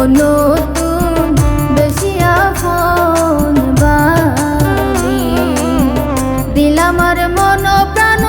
নতুন বেশিয়া ফোন বানি দিলাম আর মন প্রাণ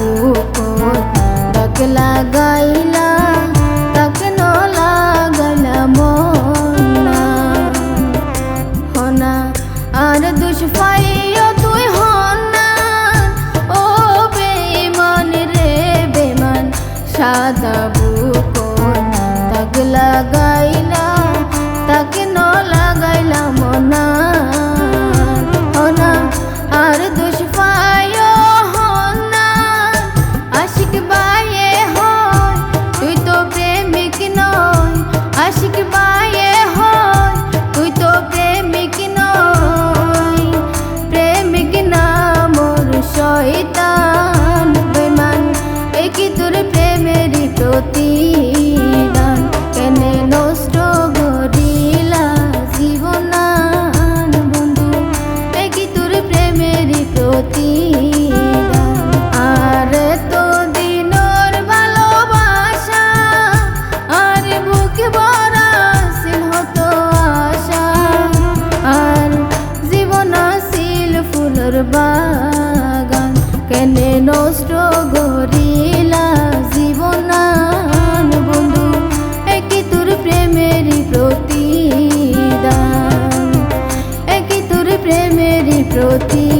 বুকুত ডাক লাগাইলাম তাকে ন লাগাইলাম হনা আর দুষ্ফাইও তুই হনা ও রে বেমান সাদা বুকুত ডাক লাগা kita. প্রতি